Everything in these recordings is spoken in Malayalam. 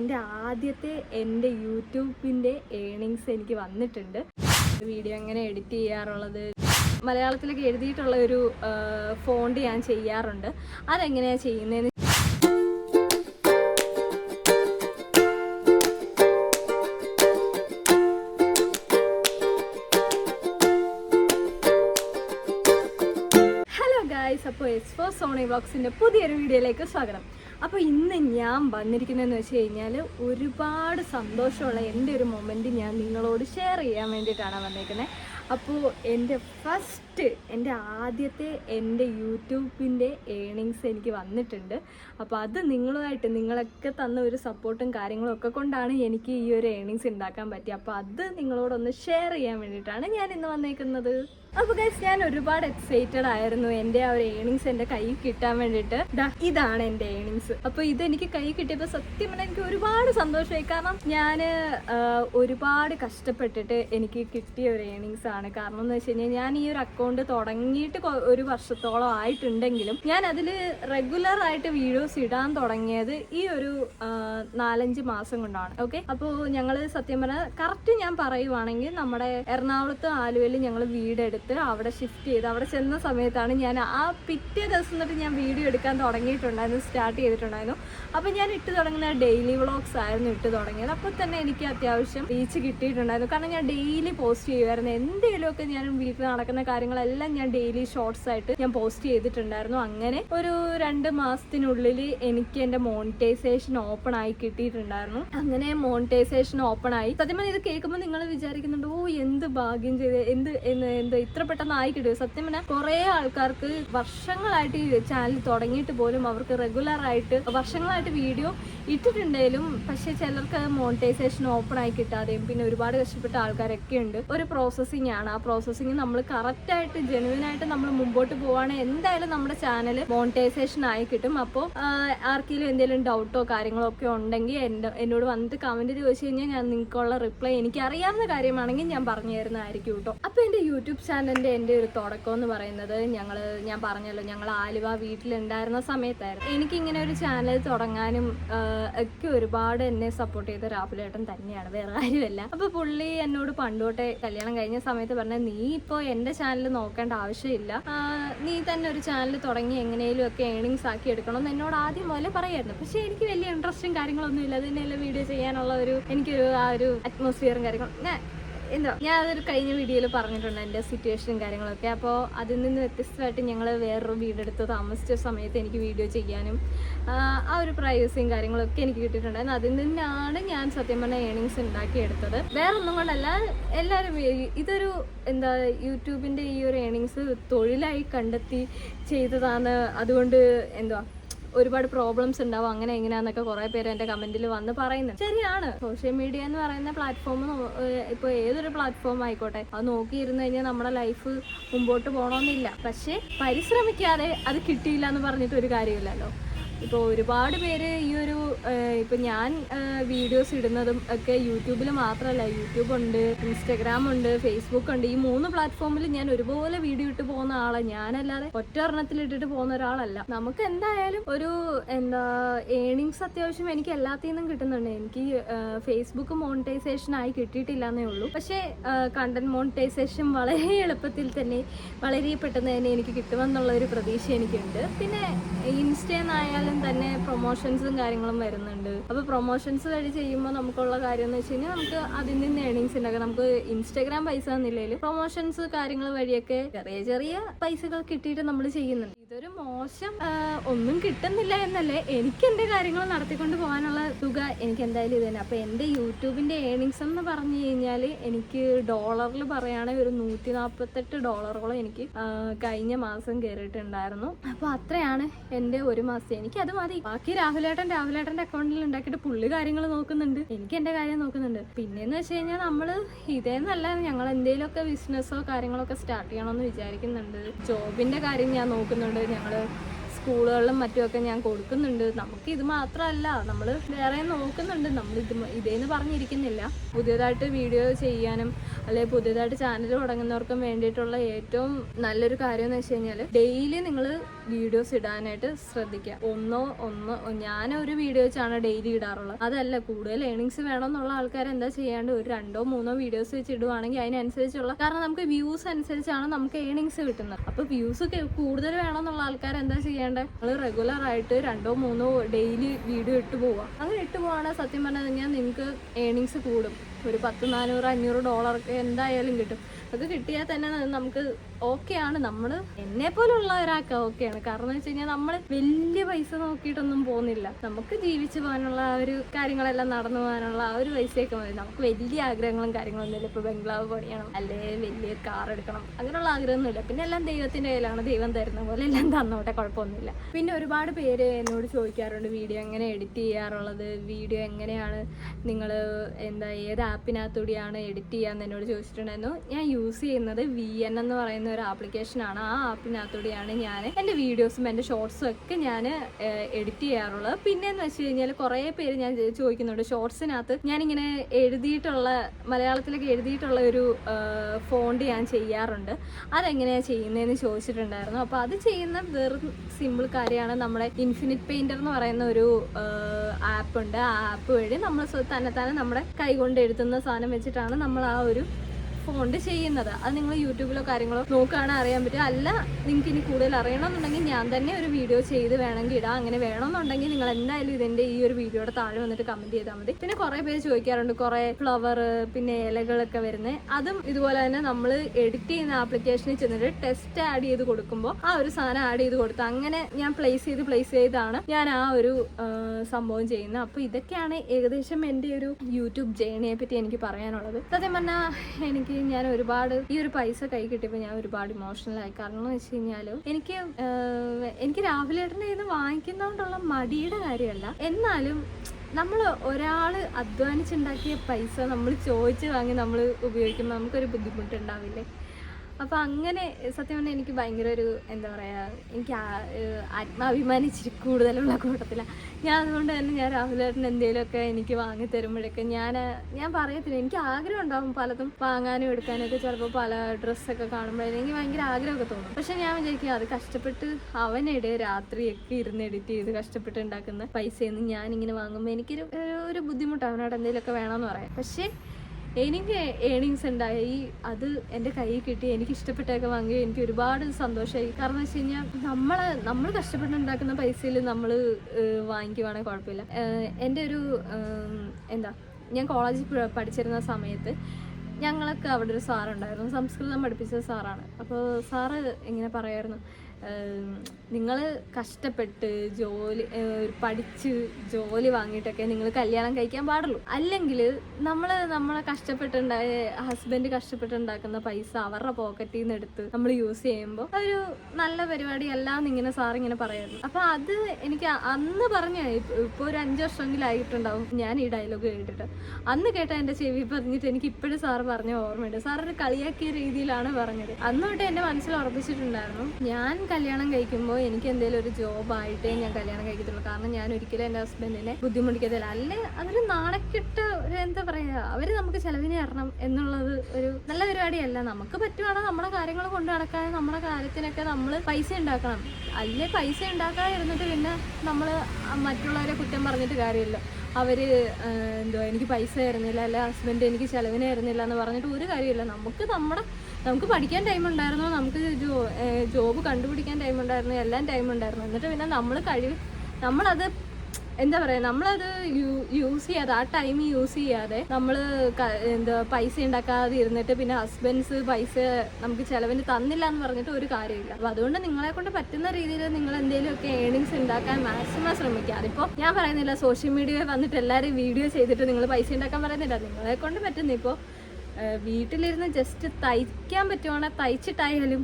എന്റെ ആദ്യത്തെ എന്റെ യൂട്യൂബിന്റെ ഏണിങ്സ് എനിക്ക് വന്നിട്ടുണ്ട്. വീഡിയോ എങ്ങനെ എഡിറ്റ് ചെയ്യാറുള്ളത്? മലയാളത്തിലൊക്കെ എഴുതിയിട്ടുള്ള ഒരു ഫോണ്ട് ഞാൻ ചെയ്യാറുണ്ട്. അതെങ്ങനെയാണ് ചെയ്യുന്നതെന്ന് ഹലോ ഗായ്സ് അപ്പോൾ എസ് ഫോർ സോണി വ്ളോഗ്സിന്റെ പുതിയൊരു വീഡിയോയിലേക്ക് സ്വാഗതം. അപ്പോൾ ഇന്ന് ഞാൻ വന്നിരിക്കുന്നതെന്ന് വെച്ച് കഴിഞ്ഞാൽ ഒരുപാട് സന്തോഷമുള്ള എന്റെ ഒരു മൊമെന്റ് ഞാൻ നിങ്ങളോട് ഷെയർ ചെയ്യാൻ വേണ്ടിയിട്ടാണ് വന്നേക്കുന്നത് അപ്പോൾ എന്റെ ഫസ്റ്റ് എന്റെ ആദ്യത്തെ എന്റെ യൂട്യൂബിന്റെ ഏണിങ്സ് എനിക്ക് വന്നിട്ടുണ്ട്. അപ്പോൾ അത് നിങ്ങളുമായിട്ട് നിങ്ങളൊക്കെ തന്ന ഒരു സപ്പോർട്ടും കാര്യങ്ങളും ഒക്കെ കൊണ്ടാണ് എനിക്ക് ഈ ഒരു ഏണിങ്സ് ഉണ്ടാക്കാൻ പറ്റിയത് അപ്പോൾ അത് നിങ്ങളോടൊന്ന് ഷെയർ ചെയ്യാൻ വേണ്ടിയിട്ടാണ് ഞാൻ ഇന്ന് വന്നേക്കുന്നത്. അപ്പോൾ ഗൈസ് ഞാൻ ഒരുപാട് എക്സൈറ്റഡ് ആയിരുന്നു എന്റെ ആ ഒരു ഏണിങ്സ് എന്റെ കയ്യിൽ കിട്ടാൻ വേണ്ടിയിട്ട്. ഇതാണ് എന്റെ ഏണിങ്സ് അപ്പോൾ ഇതെനിക്ക് കൈ കിട്ടിയപ്പോൾ സത്യം പറഞ്ഞാൽ എനിക്ക് ഒരുപാട് സന്തോഷമായി. കാരണം ഞാൻ ഒരുപാട് കഷ്ടപ്പെട്ടിട്ട് എനിക്ക് കിട്ടിയ ഒരു ഏണിങ്സ് ആണ്. കാരണം എന്ന് വെച്ച് കഴിഞ്ഞാൽ ഞാൻ ഈ ഒരു അക്കൗണ്ട് തുടങ്ങിയിട്ട് ഒരു വർഷത്തോളം ആയിട്ടുണ്ടെങ്കിലും ഞാൻ അതിൽ റെഗുലർ ആയിട്ട് വീഡിയോസ് ഇടാൻ തുടങ്ങിയത് ഈ ഒരു നാലഞ്ച് മാസം കൊണ്ടാണ്. ഓക്കെ അപ്പോൾ ഞങ്ങൾ സത്യം പറഞ്ഞാൽ കറക്റ്റ് ഞാൻ പറയുവാണെങ്കിൽ നമ്മുടെ എറണാകുളത്ത് ആലുവയിൽ ഞങ്ങൾ വീടെടുത്ത് അവിടെ ഷിഫ്റ്റ് ചെയ്ത് അവിടെ ചെന്ന സമയത്താണ് ഞാൻ ആ പിറ്റേ ദിവസം തൊട്ട് ഞാൻ വീഡിയോ എടുക്കാൻ തുടങ്ങിയിട്ടുണ്ടായിരുന്നു സ്റ്റാർട്ട് ചെയ്തിട്ടുണ്ടായിരുന്നു. അപ്പോൾ ഞാൻ ഇട്ട് തുടങ്ങുന്ന ഡെയിലി വ്ളോഗ്സ് ആയിരുന്നു ഇട്ട് തുടങ്ങിയത്. അപ്പോൾ തന്നെ എനിക്ക് അത്യാവശ്യം റീച്ച് കിട്ടിയിട്ടുണ്ടായിരുന്നു. കാരണം ഞാൻ ഡെയിലി പോസ്റ്റ് ചെയ്യുമായിരുന്നു. എന്തെങ്കിലുമൊക്കെ ഞാൻ വീട്ടിൽ നടക്കുന്ന കാര്യങ്ങളെല്ലാം ഞാൻ ഡെയിലി ഷോർട്സ് ആയിട്ട് ഞാൻ പോസ്റ്റ് ചെയ്തിട്ടുണ്ടായിരുന്നു. അങ്ങനെ ഒരു രണ്ട് മാസത്തിനുള്ളിൽ എനിക്ക് എന്റെ മോണിറ്റൈസേഷൻ ഓപ്പൺ ആയി കിട്ടിയിട്ടുണ്ടായിരുന്നു. അങ്ങനെ മോണിറ്റൈസേഷൻ ഓപ്പൺ ആയി. സത്യം ഇത് കേൾക്കുമ്പോൾ നിങ്ങൾ വിചാരിക്കുന്നുണ്ട് ഓ എന്ത് ഭാഗ്യം ചെയ്ത് എന്ത് എന്ത് ഇത്ര പെട്ടെന്ന് ആയി കിട്ടും. സത്യം പറഞ്ഞാൽ കുറേ ആൾക്കാർക്ക് വർഷങ്ങളായിട്ട് ഈ ചാനൽ തുടങ്ങിയിട്ട് പോലും അവർക്ക് റെഗുലർ ആയിട്ട് വർഷങ്ങളായിട്ട് വീഡിയോ ഇട്ടിട്ടുണ്ടെങ്കിലും പക്ഷേ ചിലർക്ക് മോണിറ്റൈസേഷൻ ഓപ്പൺ ആയി കിട്ടാതെയും പിന്നെ ഒരുപാട് കഷ്ടപ്പെട്ട ആൾക്കാരൊക്കെ ഉണ്ട്. ഒരു പ്രോസസ്സിംഗ് ആണ്. ആ പ്രോസസ്സിംഗ് നമ്മൾ കറക്റ്റ് ആയിട്ട് ജെനുവിൻ ആയിട്ട് നമ്മൾ മുമ്പോട്ട് പോവാണ്. എന്തായാലും നമ്മുടെ ചാനൽ മോണിറ്റൈസേഷൻ ആയി കിട്ടും. അപ്പോൾ ആർക്കെങ്കിലും എന്തെങ്കിലും ഡൗട്ടോ കാര്യങ്ങളോ ഒക്കെ ഉണ്ടെങ്കിൽ എന്റെ എന്നോട് വന്നിട്ട് കമന്റ് ചോദിച്ചു കഴിഞ്ഞാൽ ഞാൻ നിങ്ങൾക്കുള്ള റിപ്ലൈ എനിക്ക് അറിയാവുന്ന കാര്യമാണെങ്കിൽ ഞാൻ പറഞ്ഞു തരുന്നതായിരിക്കും കേട്ടോ. അപ്പോൾ എന്റെ യൂട്യൂബ് ചാനലിന്റെ എന്റെ ഒരു തുടക്കം എന്ന് പറയുന്നത് ഞങ്ങൾ ഞാൻ പറഞ്ഞല്ലോ ഞങ്ങൾ ആലുവ വീട്ടിലുണ്ടായിരുന്ന സമയത്തായിരുന്നു. എനിക്കിങ്ങനെ ഒരു ചാനൽ തുടങ്ങാനും ഒക്കെ ഒരുപാട് എന്നെ സപ്പോർട്ട് ചെയ്ത രാഹുലേട്ടൻ തന്നെയാണ് വേറെ ആരുമല്ല. അപ്പോൾ പുള്ളി എന്നോട് പണ്ടോട്ടെ കല്യാണം കഴിഞ്ഞ സമയത്ത് പറഞ്ഞ നീ ഇപ്പോൾ എന്റെ ചാനൽ നോക്കേണ്ട ആവശ്യമില്ല. നീ തന്നെ ഒരു ചാനൽ തുടങ്ങി എങ്ങനെയും ഒക്കെ ഏണിങ്സ് ആക്കി എടുക്കണം എന്ന് എന്നോട് ആദ്യം മുതലേ പറയായിരുന്നു. പക്ഷേ എനിക്ക് വലിയ ഇൻട്രസ്റ്റും കാര്യങ്ങളൊന്നും ഇല്ല. അതിനെല്ലാം വീഡിയോ ചെയ്യാനുള്ള ഒരു എനിക്കൊരു ആ ഒരു അറ്റ്മോസ്ഫിയറും കാര്യങ്ങളും എന്തോ ഞാൻ അതൊരു കഴിഞ്ഞ വീഡിയോയിൽ പറഞ്ഞിട്ടുണ്ട് എന്റെ സിറ്റുവേഷനും കാര്യങ്ങളൊക്കെ. അപ്പോൾ അതിൽ നിന്ന് വ്യത്യസ്തമായിട്ട് ഞങ്ങൾ വേറൊരു വീടെടുത്ത് താമസിച്ച സമയത്ത് എനിക്ക് വീഡിയോ ചെയ്യാനും ആ, ഒരു പ്രൈവസിയും കാര്യങ്ങളൊക്കെ എനിക്ക് കിട്ടിയിട്ടുണ്ടായിരുന്നു. അതിൽ നിന്നാണ് ഞാൻ സത്യം പറഞ്ഞ ഏണിങ്സ് ഉണ്ടാക്കിയെടുത്തത്. വേറെ ഒന്നും കൊണ്ടല്ല എല്ലാവരും ഇതൊരു എന്താ യൂട്യൂബിന്റെ ഈ ഒരു ഏണിങ്സ് തൊഴിലായി കണ്ടെത്തി ചെയ്തതാണ്. അതുകൊണ്ട് എന്തുവാ ഒരുപാട് പ്രോബ്ലംസ് ഉണ്ടാവും. അങ്ങനെ എങ്ങനെയാന്നൊക്കെ കുറെ പേര് എന്റെ കമന്റിൽ വന്ന് പറയുന്നുണ്ട് ശരിയാണ്. സോഷ്യൽ മീഡിയ എന്ന് പറയുന്ന പ്ലാറ്റ്ഫോം ഇപ്പൊ ഏതൊരു പ്ലാറ്റ്ഫോം ആയിക്കോട്ടെ അത് നോക്കിയിരുന്നു കഴിഞ്ഞാൽ നമ്മുടെ ലൈഫ് മുമ്പോട്ട് പോകണമെന്നില്ല പക്ഷേ പരിശ്രമിക്കാതെ അത് കിട്ടിയില്ല എന്ന് പറഞ്ഞിട്ട് ഒരു കാര്യമില്ലല്ലോ. ഇപ്പോൾ ഒരുപാട് പേര് ഈ ഒരു ഇപ്പം ഞാൻ വീഡിയോസ് ഇടുന്നതും ഒക്കെ യൂട്യൂബിൽ മാത്രമല്ല യൂട്യൂബ് ഉണ്ട് ഇൻസ്റ്റഗ്രാം ഉണ്ട് ഫേസ്ബുക്ക് ഉണ്ട്. ഈ മൂന്ന് പ്ലാറ്റ്ഫോമിൽ ഞാൻ ഒരുപോലെ വീഡിയോ ഇട്ട് പോകുന്ന ആളാണ് ഞാനല്ലാതെ ഒറ്റ ഒരെണ്ണത്തിൽ ഇട്ടിട്ട് പോകുന്ന ഒരാളല്ല. നമുക്ക് എന്തായാലും ഒരു എന്താ ഏണിങ്സ് അത്യാവശ്യം എനിക്ക് എല്ലാത്തിൽ നിന്നും കിട്ടുന്നുണ്ട്. എനിക്ക് ഫേസ്ബുക്ക് മോണിറ്റൈസേഷൻ ആയി കിട്ടിയിട്ടില്ല എന്നേ ഉള്ളൂ. പക്ഷേ കണ്ടന്റ് മോണിറ്റൈസേഷൻ വളരെ എളുപ്പത്തിൽ തന്നെ വളരെ പെട്ടെന്ന് തന്നെ എനിക്ക് കിട്ടുമെന്നുള്ള ഒരു പ്രതീക്ഷ എനിക്കുണ്ട്. പിന്നെ ഇൻസ്റ്റന്നായാലും തന്നെ പ്രൊമോഷൻസും കാര്യങ്ങളും വരുന്നുണ്ട്. അപ്പോൾ പ്രൊമോഷൻസ് വഴി ചെയ്യുമ്പോൾ നമുക്കുള്ള കാര്യം എന്ന് വെച്ച് കഴിഞ്ഞാൽ നമുക്ക് അതിൽ നിന്ന് ഏണിങ്സ് ഉണ്ടാക്കാം നമുക്ക് ഇൻസ്റ്റാഗ്രാം പൈസ എന്നില്ലെങ്കിൽ പ്രൊമോഷൻസ് കാര്യങ്ങൾ വഴിയൊക്കെ ചെറിയ ചെറിയ പൈസകൾ കിട്ടിയിട്ട് നമ്മൾ ചെയ്യുന്നുണ്ട്. ഇതൊരു മോശം ഒന്നും കിട്ടുന്നില്ല എന്നല്ലേ എനിക്ക് എന്റെ കാര്യങ്ങൾ നടത്തിക്കൊണ്ട് പോകാനുള്ള തുക എനിക്ക് എന്തായാലും ഇത് തന്നെ. അപ്പോൾ എന്റെ യൂട്യൂബിന്റെ ഏണിങ്സ് എന്ന് പറഞ്ഞു കഴിഞ്ഞാൽ എനിക്ക് ഡോളറിൽ പറയുകയാണെങ്കിൽ ഒരു നൂറ്റി നാൽപ്പത്തെട്ട് ഡോളറോളം എനിക്ക് കഴിഞ്ഞ മാസം കയറിയിട്ടുണ്ടായിരുന്നു അപ്പോൾ അത്രയാണ് എന്റെ ഒരു മാസം. എനിക്ക് അത് മതി. ബാക്കി രാഹുലേട്ടൻ രാഹുലേട്ടന്റെ അക്കൗണ്ടിൽ ഉണ്ടാക്കിയിട്ട് പുള്ളി കാര്യങ്ങൾ നോക്കുന്നുണ്ട്. എനിക്ക് എന്റെ കാര്യം നോക്കുന്നുണ്ട്. പിന്നെന്ന് വെച്ച് കഴിഞ്ഞാൽ നമ്മൾ ഇതേന്നല്ല ഞങ്ങൾ എന്തെങ്കിലുമൊക്കെ ബിസിനസ്സോ കാര്യങ്ങളൊക്കെ സ്റ്റാർട്ട് ചെയ്യണമെന്ന് വിചാരിക്കുന്നുണ്ട്. ജോബിന്റെ കാര്യം ഞാൻ നോക്കുന്നുണ്ട്. ഞങ്ങൾ സ്കൂളുകളിലും മറ്റുമൊക്കെ ഞാൻ കൊടുക്കുന്നുണ്ട്. നമുക്ക് ഇത് മാത്രമല്ല നമ്മൾ വേറെ നോക്കുന്നുണ്ട്. നമ്മൾ ഇത് ഇതേന്ന് പറഞ്ഞിരിക്കുന്നില്ല. പുതിയതായിട്ട് വീഡിയോ ചെയ്യാനും അല്ലെങ്കിൽ പുതിയതായിട്ട് ചാനൽ തുടങ്ങുന്നവർക്കും വേണ്ടിയിട്ടുള്ള ഏറ്റവും നല്ലൊരു കാര്യം എന്ന് വെച്ച് കഴിഞ്ഞാൽ ഡെയിലി നിങ്ങൾ വീഡിയോസ് ഇടാനായിട്ട് ശ്രദ്ധിക്കുക. ഒന്നോ ഒന്നോ ഞാനൊരു വീഡിയോ വെച്ചാണ് ഡെയിലി ഇടാറുള്ളത്. അതല്ല കൂടുതൽ ഏണിങ്സ് വേണമെന്നുള്ള ആൾക്കാർ എന്താ ചെയ്യാണ്ട് ഒരു രണ്ടോ മൂന്നോ വീഡിയോസ് വെച്ച് ഇടുവാണെങ്കിൽ അതിനനുസരിച്ചുള്ള കാരണം നമുക്ക് വ്യൂസ് അനുസരിച്ചാണ് നമുക്ക് ഏണിങ്സ് കിട്ടുന്നത്. അപ്പോൾ വ്യൂസ് കൂടുതൽ വേണമെന്നുള്ള ആൾക്കാർ എന്താ ചെയ്യേണ്ടത് നമ്മൾ റെഗുലർ ആയിട്ട് രണ്ടോ മൂന്നോ ഡെയിലി വീഡിയോ ഇട്ട് പോവുക. അങ്ങനെ ഇട്ട് പോവുകയാണെങ്കിൽ സത്യം പറഞ്ഞു കഴിഞ്ഞാൽ നിങ്ങൾക്ക് ഏണിങ്സ് കൂടും. ഒരു പത്ത് നാനൂറ് അഞ്ഞൂറ് ഡോളറൊക്കെ എന്തായാലും കിട്ടും. അത് കിട്ടിയാൽ തന്നെ നമുക്ക് ഓക്കെയാണ് നമ്മൾ എന്നെ പോലുള്ള ഒരാൾക്ക് ഓക്കെയാണ് കാരണം എന്ന് വെച്ച് കഴിഞ്ഞാൽ നമ്മൾ വലിയ പൈസ നോക്കിയിട്ടൊന്നും പോകുന്നില്ല. നമുക്ക് ജീവിച്ചു പോകാനുള്ള ആ ഒരു കാര്യങ്ങളെല്ലാം നടന്നു പോകാനുള്ള ആ ഒരു പൈസയൊക്കെ മതി. നമുക്ക് വലിയ ആഗ്രഹങ്ങളും കാര്യങ്ങളും ഇല്ല ഇപ്പോൾ ബംഗ്ലാവ് പണിയണം അല്ലേ? വലിയ കാർ എടുക്കണം. അങ്ങനെയുള്ള ആഗ്രഹമൊന്നുമില്ല. പിന്നെ എല്ലാം ദൈവത്തിന്റെ കയ്യിലാണ്. ദൈവം തരുന്ന പോലെ എല്ലാം തന്നോട്ടെ. കുഴപ്പമൊന്നുമില്ല. പിന്നെ ഒരുപാട് പേര് എന്നോട് ചോദിക്കാറുണ്ട് വീഡിയോ എങ്ങനെ എഡിറ്റ് ചെയ്യാറുള്ളത്? വീഡിയോ എങ്ങനെയാണ് നിങ്ങൾ എന്താ ഏത് ആപ്പിനകത്തൂടിയാണ് എഡിറ്റ് ചെയ്യാമെന്ന് എന്നോട് ചോദിച്ചിട്ടുണ്ടായിരുന്നു. ഞാൻ യൂസ് ചെയ്യുന്നത് വി എൻ എന്ന് പറയുന്ന ഒരു ആപ്ലിക്കേഷൻ ആണ്. ആ ആപ്പിനകത്തൂടിയാണ് ഞാൻ എന്റെ വീഡിയോസും എന്റെ ഷോർട്സും ഒക്കെ ഞാൻ എഡിറ്റ് ചെയ്യാറുള്ളത്. പിന്നെ എന്ന് വെച്ച് കഴിഞ്ഞാൽ കുറേ പേര് ഞാൻ ചോദിക്കുന്നുണ്ട്. ഷോർട്സിനകത്ത് ഞാനിങ്ങനെ എഴുതിയിട്ടുള്ള മലയാളത്തിലൊക്കെ എഴുതിയിട്ടുള്ള ഒരു ഫോണ്ട് ഞാൻ ചെയ്യാറുണ്ട്. അതെങ്ങനെയാണ് ചെയ്യുന്നതെന്ന് ചോദിച്ചിട്ടുണ്ടായിരുന്നു. അപ്പോൾ അത് ചെയ്യുന്ന വെറും സിമ്പിൾ കാര്യമാണ്. നമ്മുടെ ഇൻഫിനിറ്റ് പെയിന്റർ എന്ന് പറയുന്ന ഒരു ആപ്പ് ഉണ്ട്. ആ ആപ്പ് വഴി നമ്മൾ തന്നെ തന്നെ നമ്മുടെ കൈ കൊണ്ട് എഴുതുന്ന സാധനം വെച്ചിട്ടാണ് നമ്മൾ ആ ഒരു ഫോണ്ട് ചെയ്യുന്നത്. അത് നിങ്ങൾ യൂട്യൂബിലോ കാര്യങ്ങളോ നോക്കുകയാണെങ്കിൽ അറിയാൻ പറ്റും അല്ല നിങ്ങൾക്ക് ഇനി കൂടുതൽ അറിയണമെന്നുണ്ടെങ്കിൽ ഞാൻ തന്നെ ഒരു വീഡിയോ ചെയ്ത് വേണമെങ്കിൽ ഇടാം. അങ്ങനെ വേണമെന്നുണ്ടെങ്കിൽ നിങ്ങൾ എന്തായാലും ഇതിന്റെ ഈ ഒരു വീഡിയോയുടെ താഴെ വന്നിട്ട് കമന്റ് ചെയ്താൽ മതി. പിന്നെ കുറേ പേര് ചോദിക്കാറുണ്ട്. കുറേ ഫ്ലവർ പിന്നെ ഇലകളൊക്കെ വരുന്നത് അതും ഇതുപോലെ തന്നെ നമ്മൾ എഡിറ്റ് ചെയ്യുന്ന ആപ്ലിക്കേഷനിൽ ചെന്നിട്ട് ടെസ്റ്റ് ആഡ് ചെയ്ത് കൊടുക്കുമ്പോൾ ആ ഒരു സാധനം ആഡ് ചെയ്ത് കൊടുത്ത് അങ്ങനെ ഞാൻ പ്ലേസ് ചെയ്ത് പ്ലേസ് ചെയ്താണ് ഞാൻ ആ ഒരു സംഭവം ചെയ്യുന്നത്. അപ്പോൾ ഇതൊക്കെയാണ് ഏകദേശം എന്റെ ഒരു യൂട്യൂബ് ജേണിയെ പറ്റി എനിക്ക് പറയാനുള്ളത്. സത്യം പറഞ്ഞാൽ എനിക്ക് ഞാൻ ഒരുപാട് ഈ ഒരു പൈസ കൈ കിട്ടിയപ്പോൾ ഞാൻ ഒരുപാട് ഇമോഷണൽ ആയി. കാരണം എന്ന് വെച്ച് കഴിഞ്ഞാൽ എനിക്ക് എനിക്ക് രാഹുൽ ഏട്ടന്റെ നിന്ന് വാങ്ങിക്കുന്നതുകൊണ്ടുള്ള മടിയുടെ കാര്യമല്ല. എന്നാലും നമ്മൾ ഒരാൾ അധ്വാനിച്ചുണ്ടാക്കിയ പൈസ നമ്മൾ ചോദിച്ച് വാങ്ങി നമ്മൾ ഉപയോഗിക്കുമ്പോൾ നമുക്കൊരു ബുദ്ധിമുട്ടുണ്ടാവില്ലേ? അപ്പോൾ അങ്ങനെ സത്യം പറഞ്ഞാൽ എനിക്ക് ഭയങ്കര ഒരു എന്താ പറയുക എനിക്ക് ആത്മാഭിമാനം കൂടുതലുള്ള കൂട്ടത്തിലാണ് ഞാൻ അതുകൊണ്ട് തന്നെ ഞാൻ രാഹുലേട്ടൻ എന്തെങ്കിലുമൊക്കെ എനിക്ക് വാങ്ങി തരുമ്പോഴൊക്കെ ഞാൻ ഞാൻ പറയത്തില്ല. എനിക്ക് ആഗ്രഹം ഉണ്ടാവും പലതും വാങ്ങാനും എടുക്കാനും ഒക്കെ ചിലപ്പോൾ പല ഡ്രസ്സൊക്കെ കാണുമ്പോൾ എനിക്ക് ഭയങ്കര ആഗ്രഹമൊക്കെ തോന്നും. പക്ഷെ ഞാൻ വിചാരിക്കും അത് കഷ്ടപ്പെട്ട് അവനിടെ രാത്രിയൊക്കെ ഇരുന്ന് എഡിറ്റ് ചെയ്ത് കഷ്ടപ്പെട്ട് ഉണ്ടാക്കുന്ന പൈസയൊന്നും ഇങ്ങനെ വാങ്ങുമ്പോൾ എനിക്കൊരു ഒരു- ബുദ്ധിമുട്ടാണ് ബുദ്ധിമുട്ട് അവനോട് എന്തെങ്കിലുമൊക്കെ വേണമെന്ന് പറയാം. പക്ഷേ എനിക്ക് ഏണിങ്സ് ഉണ്ടായി. അത് എന്റെ കയ്യിൽ കിട്ടി എനിക്ക് ഇഷ്ടപ്പെട്ടൊക്കെ വാങ്ങി എനിക്ക് ഒരുപാട് സന്തോഷമായി. കാരണം എന്ന് വെച്ച് കഴിഞ്ഞാൽ നമ്മൾ നമ്മൾ കഷ്ടപ്പെട്ടുണ്ടാക്കുന്ന പൈസയിൽ നമ്മൾ വാങ്ങിക്കുവാണെങ്കിൽ കുഴപ്പമില്ല. എന്റെ ഒരു എന്താ ഞാൻ കോളേജിൽ പഠിച്ചിരുന്ന സമയത്ത് ഞങ്ങൾക്ക് അവിടെ ഒരു സാറുണ്ടായിരുന്നു. സംസ്കൃതം പഠിപ്പിച്ച സാറാണ്. അപ്പോൾ സാറ് ഇങ്ങനെ പറയായിരുന്നു നിങ്ങൾ കഷ്ടപ്പെട്ട് ജോലി പഠിച്ച് ജോലി വാങ്ങിയിട്ടൊക്കെ നിങ്ങൾ കല്യാണം കഴിക്കാൻ പാടുള്ളൂ. അല്ലെങ്കിൽ നമ്മൾ നമ്മളെ കഷ്ടപ്പെട്ടുണ്ടായ ഹസ്ബൻഡ് കഷ്ടപ്പെട്ടുണ്ടാക്കുന്ന പൈസ അവരുടെ പോക്കറ്റിൽ നിന്ന് എടുത്ത് നമ്മൾ യൂസ് ചെയ്യുമ്പോൾ ഒരു നല്ല പരിപാടി അല്ലാന്ന് ഇങ്ങനെ സാർ ഇങ്ങനെ പറയായിരുന്നു അപ്പോൾ അത് എനിക്ക് അന്ന് പറഞ്ഞ ഇപ്പോൾ ഒരു അഞ്ച് വർഷമെങ്കിലും ആയിട്ടുണ്ടാവും ഞാൻ ഈ ഡയലോഗ് കേട്ടിട്ട്. അന്ന് കേട്ട എന്റെ ചെവി പറഞ്ഞിട്ട് എനിക്ക് ഇപ്പോഴും സാർ പറഞ്ഞ ഓർമ്മയുണ്ട്. സാർ ഒരു കളിയാക്കിയ രീതിയിലാണ് പറഞ്ഞത്. അന്നോട്ട് എന്റെ മനസ്സിൽ ഉറപ്പിച്ചിട്ടുണ്ടായിരുന്നു ഞാൻ കല്യാണം കഴിക്കുമ്പോൾ എനിക്ക് എന്തെങ്കിലും ഒരു ജോബായിട്ടേ ഞാൻ കല്യാണം കഴിക്കത്തുള്ളൂ. കാരണം ഞാൻ ഒരിക്കലും എന്റെ ഹസ്ബൻഡിനെ ബുദ്ധിമുട്ടിക്കത്തില്ല. അല്ലെ അതൊരു നാണക്കെട്ട് ഒരു എന്താ പറയുക അവർ നമുക്ക് ചെലവിന് തരണം എന്നുള്ളത് ഒരു നല്ല പരിപാടിയല്ല. നമുക്ക് പറ്റുവാണെങ്കിൽ നമ്മുടെ കാര്യങ്ങൾ കൊണ്ടു നടക്കാൻ നമ്മുടെ കാര്യത്തിനൊക്കെ നമ്മൾ പൈസ ഉണ്ടാക്കണം. അല്ലേ പൈസ ഉണ്ടാക്കാതെ ഇരുന്നിട്ട് പിന്നെ നമ്മൾ മറ്റുള്ളവരെ കുറ്റം പറഞ്ഞിട്ട് കാര്യമില്ല. അവർ എന്തോ എനിക്ക് പൈസ തരുന്നില്ല അല്ലെ ഹസ്ബൻഡ് എനിക്ക് ചിലവിന് തരുന്നില്ല എന്ന് പറഞ്ഞിട്ട് ഒരു കാര്യമില്ല. നമുക്ക് നമ്മുടെ നമുക്ക് പഠിക്കാൻ ടൈം ഉണ്ടായിരുന്നു നമുക്ക് ജോ ജോബ് കണ്ടുപിടിക്കാൻ ടൈം ഉണ്ടായിരുന്നു എല്ലാം ടൈം ഉണ്ടായിരുന്നു. എന്നിട്ട് പിന്നെ നമ്മൾ കഴിവ് നമ്മളത് എന്താ പറയുക നമ്മളത് യൂസ് ചെയ്യാതെ ആ ടൈം യൂസ് ചെയ്യാതെ നമ്മൾ എന്താ പൈസ ഉണ്ടാക്കാതെ ഇരുന്നിട്ട് പിന്നെ ഹസ്ബൻഡ്സ് പൈസ നമുക്ക് ചിലവിന് തന്നില്ല എന്ന് പറഞ്ഞിട്ട് ഒരു കാര്യമില്ല അപ്പോൾ അതുകൊണ്ട് നിങ്ങളെ കൊണ്ട് പറ്റുന്ന രീതിയിൽ നിങ്ങൾ എന്തെങ്കിലുമൊക്കെ ഏണിങ്സ് ഉണ്ടാക്കാൻ മാക്സിമം ശ്രമിക്കുക. അതിപ്പോൾ ഞാൻ പറയുന്നില്ല സോഷ്യൽ മീഡിയയിൽ വന്നിട്ട് എല്ലാവരും വീഡിയോ ചെയ്തിട്ട് നിങ്ങൾ പൈസ ഉണ്ടാക്കാൻ പറയുന്നില്ല. നിങ്ങളെ കൊണ്ട് പറ്റുന്ന ഇപ്പോൾ വീട്ടിലിരുന്ന് ജസ്റ്റ് തയ്ക്കാൻ പറ്റുവാണെങ്കിൽ തയ്ച്ചിട്ടായാലും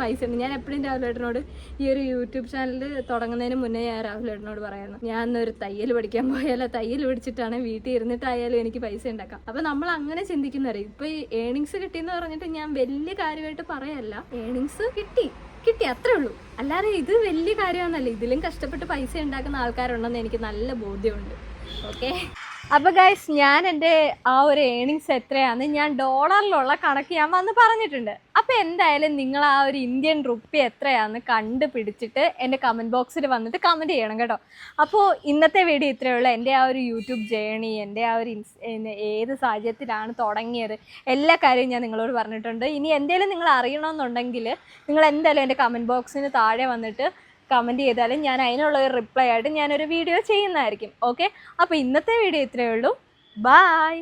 പൈസ ഉണ്ട്. ഞാൻ എപ്പോഴും രാഹുലേട്ടനോട് ഈ ഒരു യൂട്യൂബ് ചാനൽ തുടങ്ങുന്നതിന് മുന്നേ ഞാൻ രാഹുലേട്ടനോട് പറയായിരുന്നു. ഞാൻ ഒരു തയ്യൽ പഠിക്കാൻ പോയാലോ? തയ്യൽ പഠിച്ചിട്ടാണ് വീട്ടിൽ ഇരുന്നിട്ടായാലും എനിക്ക് പൈസ ഉണ്ടാക്കാം. അപ്പൊ നമ്മൾ അങ്ങനെ ചിന്തിക്കുന്നവരെ ഇപ്പൊ ഈ ഏണിങ്സ് കിട്ടിയെന്ന് പറഞ്ഞിട്ട് ഞാൻ വലിയ കാര്യമായിട്ട് പറയല്ല. ഏണിങ്സ് കിട്ടി. കിട്ടി. അത്രേ ഉള്ളൂ. അല്ലാതെ ഇത് വലിയ കാര്യമാണല്ലോ ഇതിലും കഷ്ടപ്പെട്ട് പൈസ ഉണ്ടാക്കുന്ന ആൾക്കാരുണ്ടെന്ന് എനിക്ക് നല്ല ബോധ്യമുണ്ട്. ഓക്കെ? അപ്പോൾ ഗൈസ് ഞാൻ എന്റെ ആ ഒരു ഏണിങ്സ് എത്രയാന്ന് ഞാൻ ഡോളറിലുള്ള കണക്ക് ഞാൻ വന്ന് പറഞ്ഞിട്ടുണ്ട്. അപ്പോൾ എന്തായാലും നിങ്ങൾ ആ ഒരു ഇന്ത്യൻ റുപ്പി എത്രയാന്ന് കണ്ടുപിടിച്ചിട്ട് എന്റെ കമന്റ് ബോക്സിൽ വന്നിട്ട് കമന്റ് ചെയ്യണം കേട്ടോ. അപ്പോൾ ഇന്നത്തെ വീഡിയോ ഇത്രയേ ഉള്ളൂ. എന്റെ ആ ഒരു യൂട്യൂബ് ജേണി എന്റെ ആ ഒരു ഏത് സാഹചര്യത്തിലാണ് തുടങ്ങിയത് എല്ലാ കാര്യവും ഞാൻ നിങ്ങളോട് പറഞ്ഞിട്ടുണ്ട്. ഇനി എന്തെങ്കിലും നിങ്ങൾ അറിയണമെന്നുണ്ടെങ്കിൽ നിങ്ങൾ എന്തായാലും എന്റെ കമന്റ് ബോക്സിന് താഴെ വന്നിട്ട് കമന്റ് ചെയ്താലും ഞാൻ അതിനുള്ള ഒരു റിപ്ലൈ ആയിട്ട് ഞാനൊരു വീഡിയോ ചെയ്യുന്നതായിരിക്കും. ഓക്കെ അപ്പോൾ ഇന്നത്തെ വീഡിയോ ഇത്രയേ ഉള്ളൂ. ബായ്